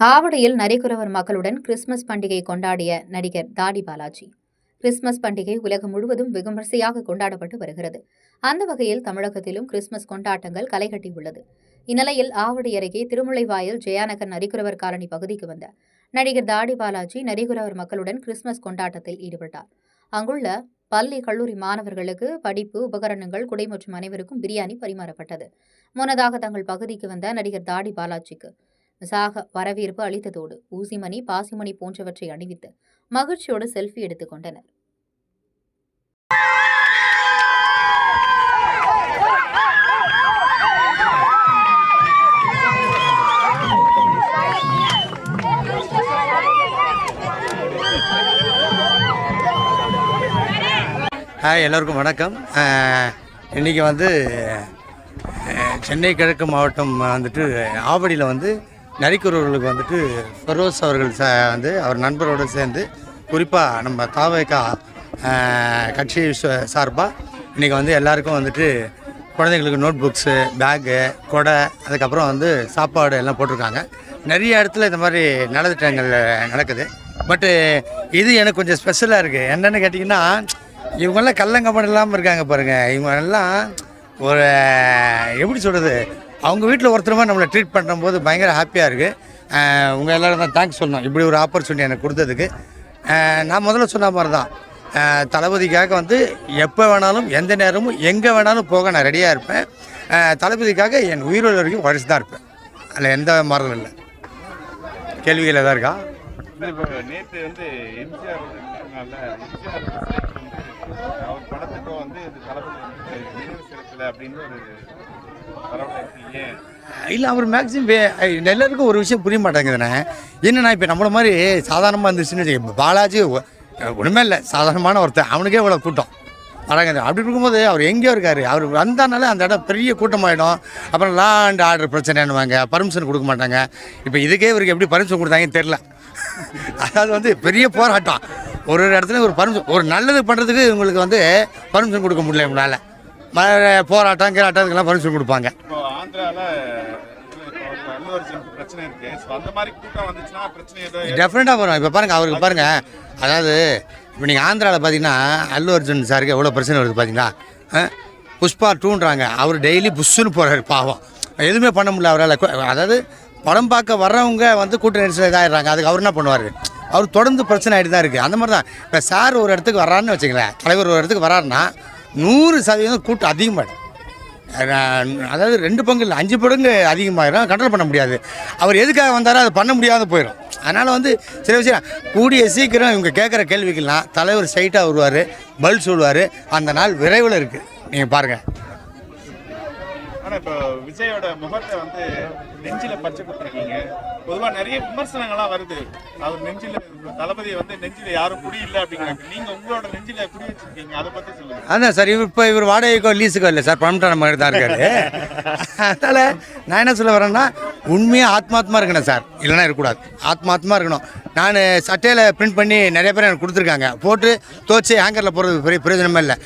ஆவடியில் நரிக்குறவர் மக்களுடன் கிறிஸ்துமஸ் பண்டிகை கொண்டாடிய நடிகர் தாடி பாலாஜி. கிறிஸ்துமஸ் பண்டிகை உலகம் முழுவதும் விமர்சையாக கொண்டாடப்பட்டு வருகிறது. அந்த வகையில் தமிழகத்திலும் கிறிஸ்துமஸ் கொண்டாட்டங்கள் களைகட்டியுள்ளது இந்நிலையில் ஆவடி அருகே திருமுல்லைவாயல் ஜெயாநகர் நரிக்குறவர் காலனி பகுதிக்கு வந்த நடிகர் தாடி பாலாஜி நரிக்குறவர் மக்களுடன் கிறிஸ்துமஸ் கொண்டாட்டத்தில் ஈடுபட்டார். அங்குள்ள பள்ளி கல்லூரி மாணவர்களுக்கு படிப்பு உபகரணங்கள் குடை மற்றும் அனைவருக்கும் பிரியாணி பரிமாறப்பட்டது. முன்னதாக தங்கள் பகுதிக்கு வந்த நடிகர் தாடி பாலாஜிக்கு சாக வரவேற்பு அளித்ததோடு ஊசிமணி பாசிமணி போன்றவற்றை அணிவித்து மகிழ்ச்சியோடு செல்ஃபி எடுத்துக் கொண்டனர். ஹாய் எல்லோருக்கும் வணக்கம். இன்றைக்கி வந்து சென்னை கிழக்கு மாவட்டம் வந்துட்டு ஆவடியில் வந்து நரிக்குறவர்களுக்கு வந்துட்டு ஃபெரோஸ் அவர்கள் ச வந்து அவர் நண்பரோடு சேர்ந்து குறிப்பாக நம்ம தாவேக்கா கட்சி சார்பாக இன்றைக்கி வந்து எல்லாருக்கும் வந்துட்டு குழந்தைங்களுக்கு நோட் புக்ஸு பேக்கு கொடை அதுக்கப்புறம் வந்து சாப்பாடு எல்லாம் போட்டிருக்காங்க. நிறைய இடத்துல இந்த மாதிரி நலத்திட்டங்கள் நடக்குது. பட்டு இது எனக்கு கொஞ்சம் ஸ்பெஷலாக இருக்குது என்னென்னு கேட்டிங்கன்னா இவங்கெல்லாம் கள்ளங்கப்படம் இல்லாமல் இருக்காங்க பாருங்கள் இவங்க எல்லாம் ஒரு எப்படி சொல்கிறது அவங்க வீட்டில் ஒருத்தருமா நம்மளை ட்ரீட் பண்ணும்போது பயங்கர ஹாப்பியாக இருக்குது உங்கள் எல்லோரும் தான் தேங்க்ஸ் சொல்லணும். இப்படி ஒரு ஆப்பர்ச்சுனிட்டி எனக்கு கொடுத்ததுக்கு. நான் முதல்ல சொன்ன மாதிரி தான் தளபதிக்காக வந்து எப்போ வேணாலும் எந்த நேரமும் எங்கே வேணாலும் போக நான் ரெடியாக இருப்பேன். தளபதிக்காக என் உயிரோடு வரைக்கும் உழைச்சி தான் இருப்பேன். அதில் எந்த மாறுதலும் இல்லை. கேள்விகள் எதாவது இருக்கா? நேற்று வந்து எம்ஜிஆர் அவர் படத்துக்கும் வந்து இது தளபதி நினைவு அப்படின்னு ஒரு பரவாயில்ல ஏன்? இல்லை அவர் மேக்ஸிமம் எல்லாருக்கும் ஒரு விஷயம் புரிய மாட்டேங்குதுண்ணே. என்னென்னா இப்போ நம்மள மாதிரி சாதாரணமாக இருந்துச்சுன்னு வச்சுக்க பாலாஜி ஒ- இல்லை. சாதாரணமான ஒருத்தன். அவனுக்கே இவ்வளோ கூட்டம். அடங்குது அப்படி இருக்கும்போது அவர் எங்கேயோ இருக்கார். அவர் வந்தானாலே அந்த இடம் பெரிய கூட்டமாயிடும். அப்புறம் லா அண்ட் ஆர்டர் பிரச்சனைன்னுவாங்க. பர்மிஷன் கொடுக்க மாட்டாங்க. இப்போ இதுக்கே இவருக்கு எப்படி பர்மிஷன் கொடுத்தாங்கன்னு தெரில அதாவது வந்து பெரிய போராட்டம். ஒரு ஒரு இடத்துல ஒரு பர்மிஷன் ஒரு நல்லது பண்ணுறதுக்கு இவங்களுக்கு வந்து பர்மிஷன் கொடுக்க முடியல இவங்களால. ம- போராட்டம் கிராட்டம் இதுக்கெல்லாம் பர்மிஷன் கொடுப்பாங்க. டெஃபினட்டாக வரும். இப்போ பாருங்கள் அவருக்கு பாருங்கள் அதாவது இப்போ நீங்கள் ஆந்திராவில் பார்த்தீங்கன்னா அல்லு அர்ஜுன் சாருக்கு எவ்வளோ பிரச்சனை வருது பார்த்தீங்களா புஷ்பா டூன்றாங்க. அவர் டெய்லி புஷ்ஷுன்னு போகிறாரு பாவம். எதுவுமே பண்ண முடியல அவரால். அதாவது படம் பார்க்க வர்றவங்க வந்து கூட்ட நெரிசல் இதாகிடுறாங்க அதுக்கு அவர் என்ன பண்ணுவார்? அவர் தொடர்ந்து பிரச்சனை ஆகிட்டு தான் இருக்குது அந்த மாதிரி தான் இப்போ சார் ஒரு இடத்துக்கு வராருன்னு வச்சுங்களேன் தலைவர் ஒரு இடத்துக்கு வராருன்னா நூறு சதவீதம் கூட்டம் அதிகமாகிடும் அதாவது ரெண்டு பங்கு இல்லை அஞ்சு பங்கு அதிகமாகிடும் கண்ட்ரோல் பண்ண முடியாது. அவர் எதுக்காக வந்தாரோ அதை பண்ண முடியாத போயிடும் அதனால் வந்து சில விஷயம் கூடிய சீக்கிரம் இவங்க கேட்குற கேள்விக்கெல்லாம் தலைவர் ஸ்ட்ரைட்டாக வருவார் பல் சொல்லுவார். அந்த நாள் விரைவில் இருக்குது நீங்கள் பாருங்கள் ஆனா இப்போ விஜயோட முகத்தை வந்து நெஞ்சில பச்சை கொடுத்துருக்கீங்க பொதுவாக நிறைய விமர்சனங்கள்லாம் வருது. அவர் நெஞ்சில தளபதி வந்து நெஞ்சில யாரும் குடி இல்லை அப்படிங்கிறாங்க. நீங்க உங்களோட நெஞ்சில குடி வச்சிருக்கீங்க. அதை பத்தி சொல்லுங்க. அதான் சார் இவர் இப்போ இவர் வாடகைக்கோ லீஸுக்கோ இல்லை சார் பர்மனண்டான மாதிரி தான் இருக்காரு. அதனால நான் என்ன சொல்ல வரேன்னா உண்மையாக ஆத்மாத்மா இருக்கணும் சார். இல்லைன்னா இருக்கக்கூடாது. ஆத்மாத்மா இருக்கணும். நான் சட்டையில் பிரிண்ட் பண்ணி நிறைய பேர் எனக்கு கொடுத்துருக்காங்க. போட்டு தோச்சு ஹேங்கரில் போடுறது பெரிய பிரயோஜனமே இல்லை.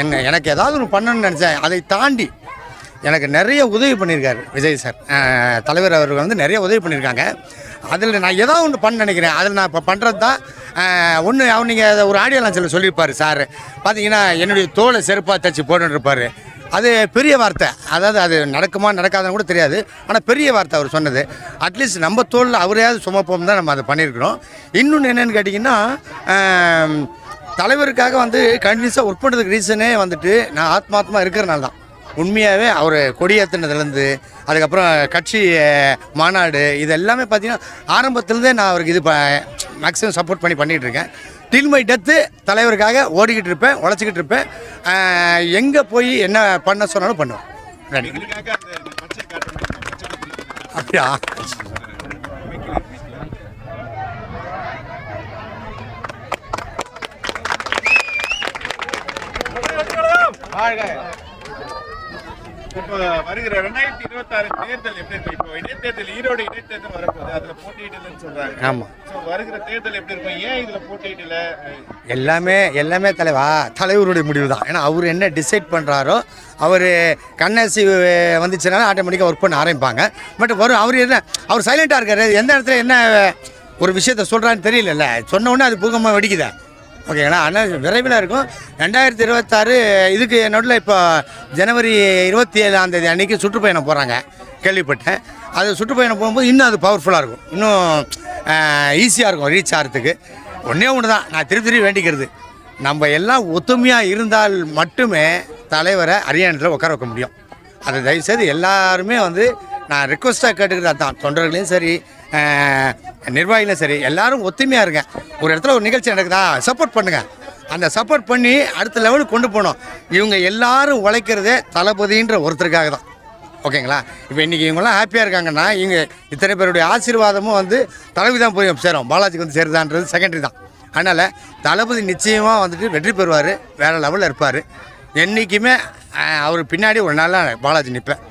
என்ன எனக்கு ஏதாவது ஒன்று பண்ணணும்னு நினச்சேன். அதை தாண்டி எனக்கு நிறைய உதவி பண்ணியிருக்காரு விஜய் சார். தலைவர் அவர்கள் வந்து நிறைய உதவி பண்ணியிருக்காங்க. அதில் நான் ஏதோ ஒன்று பண்ண நினைக்கிறேன். அதில் நான் இப்போ பண்ணுறது தான் ஒன்று அவர் நீங்கள் ஒரு ஆடியோ லான்ச்சில் சொல்லியிருப்பார் சார். பார்த்தீங்கன்னா என்னுடைய தோலை செருப்பாக தச்சு போட்டுருப்பார். இருப்பார் அது பெரிய வார்த்தை. அதாவது அது நடக்குமா நடக்காதுன்னு கூட தெரியாது. ஆனால் பெரிய வார்த்தை அவர் சொன்னது. அட்லீஸ்ட் நம்ம தோளில் அவரையாவது சுமப்போம் தான் நம்ம அதை பண்ணியிருக்கிறோம். இன்னொன்று என்னென்னு கேட்டிங்கன்னா தலைவருக்காக வந்து கண்டினியூஸாக ஒர்க் பண்ணுறதுக்கு ரீசனே வந்துட்டு நான் ஆத்மாத்மா இருக்கிறனால தான். உண்மையாகவே அவர் கொடியேற்றினதுலேருந்து அதுக்கப்புறம் கட்சி மாநாடு இது எல்லாமே பார்த்தீங்கன்னா ஆரம்பத்துலேருந்தே நான் அவருக்கு இது மேக்ஸிமம் சப்போர்ட் பண்ணி பண்ணிகிட்டு இருக்கேன். டில் மை டெத்து தலைவருக்காக ஓடிக்கிட்டு இருப்பேன் உழைச்சிக்கிட்டு இருப்பேன். எங்கே போய் என்ன பண்ண சொன்னாலும் பண்ணுவேன். ரெடி இதுக்காக அந்த பச்சை காட்ட முடியுமா? பச்சை குத்துறீங்க அப்படியா இப்போ வருகிற ரெண்டாயிரத்தி இருபத்தாறு தேர்தல் எப்படி இருக்கும் இப்போ இடைத்தேர்தல் ஈரோடு இடைத்தேர்தல் வரப்போகுது அதுல போட்டியிடலன்னு சொல்றாங்க. ஆமாம் ஸோ வருகிற தேர்தல் எப்படி இருக்கும்? ஏன் இதுல போட்டியிடல? எல்லாமே எல்லாமே தலைவா தலைவருடைய முடிவு தான் ஏன்னா அவர் என்ன டிசைட் பண்ணுறாரோ அவர் கண்ணாசி வந்துச்சுனாலும் ஆட்டோமேட்டிக்காக ஒர்க் பண்ண ஆரம்பிப்பாங்க. பட் வரும் அவர் என்ன அவர் சைலண்ட்டாக இருக்காரு. எந்த இடத்துல என்ன ஒரு விஷயத்த சொல்கிறான்னு தெரியலல்ல. சொன்ன உடனே அது பூகமாக வெடிக்குதா? ஓகேங்களா ஆனால் விரைவில் இருக்கும். ரெண்டாயிரத்தி இருபத்தாறு இதுக்கு நடுவில் இப்போ ஜனவரி இருபத்தி ஏழாம் தேதி அன்றைக்கி சுற்றுப்பயணம் போகிறாங்க கேள்விப்பட்டேன். அது சுற்றுப்பயணம் போகும்போது இன்னும் அது பவர்ஃபுல்லாக இருக்கும். இன்னும் ஈஸியாக இருக்கும் ரீச் ஆகிறதுக்கு ஒன்றே ஒன்று தான் நான் திருப்பி திருப்பி வேண்டிக்கிறது. நம்ம எல்லாம் ஒத்துமையாக இருந்தால் மட்டுமே தலைவரை அரியணையில் உட்கார வைக்க முடியும். அதை தயவுசெய்து எல்லாருமே வந்து நான் ரிக்வஸ்ட்டாக கேட்டுக்கிறது அதுதான் தொண்டர்களையும் சரி நிர்வாகிகளும் சரி எல்லாரும் ஒத்துமையாக இருங்க. ஒரு இடத்துல ஒரு நிகழ்ச்சி நடக்குதா சப்போர்ட் பண்ணுங்கள் அந்த சப்போர்ட் பண்ணி அடுத்த லெவலுக்கு கொண்டு போகணும். இவங்க எல்லாரும் உழைக்கிறதே தளபதின்ற ஒருத்தருக்காக தான். ஓகேங்களா? இப்போ இன்றைக்கி இவங்கெல்லாம் ஹாப்பியாக இருக்காங்கன்னா இவங்க இத்தனை பேருடைய ஆசீர்வாதமும் வந்து தளபதி தான் போய் சேரும். பாலாஜிக்கு வந்து சேருதான்றது செகண்டரி தான். அதனால் தளபதி நிச்சயமாக வந்துட்டு வெற்றி பெறுவார் வேறு லெவலில் இருப்பார். என்றைக்குமே அவர் பின்னாடி ஒரு நாளாக பாலாஜி நிற்பேன்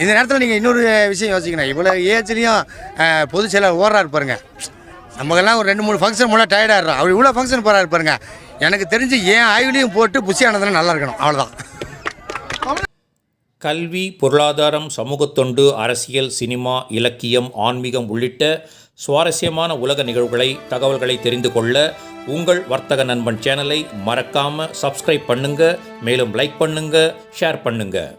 இந்த நேரத்தில் நீங்கள் இன்னொரு விஷயம் யோசிக்கணும். இவ்வளோ ஏஜ்லேயும் பொதுச் செயலர் ஓடுறாரு பாருங்க. நமக்கெல்லாம் ஒரு ரெண்டு மூணு ஃபங்க்ஷன் மூலம் டயர்டாகிடுறோம் அவர் இவ்வளோ ஃபங்க்ஷன் போகிறாரு பாருங்க. எனக்கு தெரிஞ்சு ஏன் ஆய்வுலையும் போட்டு புஷி ஆனதுனா நல்லா இருக்கணும். அவ்வளோதான் கல்வி பொருளாதாரம் சமூகத்தொண்டு அரசியல் சினிமா இலக்கியம் ஆன்மீகம் உள்ளிட்ட சுவாரஸ்யமான உலக நிகழ்வுகளை தகவல்களை தெரிந்து கொள்ள உங்கள் வர்த்தக நண்பன் சேனலை மறக்காமல் சப்ஸ்கிரைப் பண்ணுங்கள் மேலும் லைக் பண்ணுங்கள் ஷேர் பண்ணுங்கள்